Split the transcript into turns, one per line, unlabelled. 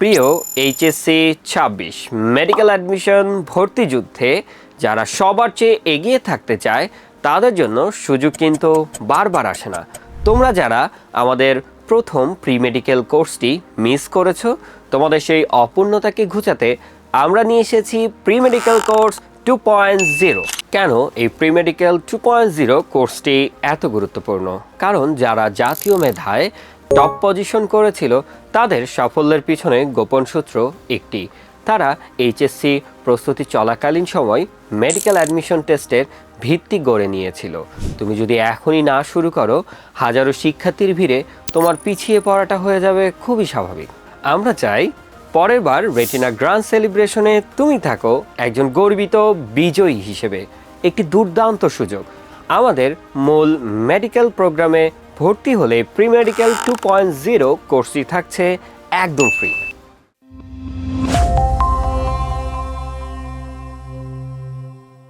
প্রিয় এইচএসসি ছাব্বিশ medical admission ভর্তি যুদ্ধে যারা সবার চেয়ে এগিয়ে থাকতে চায়, তাদের জন্য সুযোগ কিন্তু বারবার আসে না। তোমরা যারা আমাদের প্রথম প্রি মেডিকেল কোর্সটি মিস করেছ, তোমাদের সেই অপূর্ণতাকে ঘুচাতে আমরা নিয়ে এসেছি pre medical course two point zero কেন এই pre medical two point zero কোর্সটি এত গুরুত্বপূর্ণ? কারণ যারা জাতীয় মেধায় টপ পজিশন করেছিল তাদের সাফল্যের পিছনে গোপন সূত্র একটি। তারা এইচএসসি প্রস্তুতি চলাকালীন সময় মেডিকেল অ্যাডমিশন টেস্টের ভিত্তি গড়ে নিয়েছিল। তুমি যদি এখনই না শুরু করো, হাজারো শিক্ষার্থীর ভিড়ে তোমার পিছিয়ে পড়াটা হয়ে যাবে খুবই স্বাভাবিক। আমরা চাই পরের বার রেটিনা গ্র্যান্ড সেলিব্রেশনে তুমি থাকো একজন গর্বিত বিজয়ী হিসেবে। একটি দুর্দান্ত সুযোগ। আমাদের মূল মেডিকেল প্রোগ্রামে ভর্তি হলে pre medical two point zero কোর্সটি থাকছে একদম ফ্রি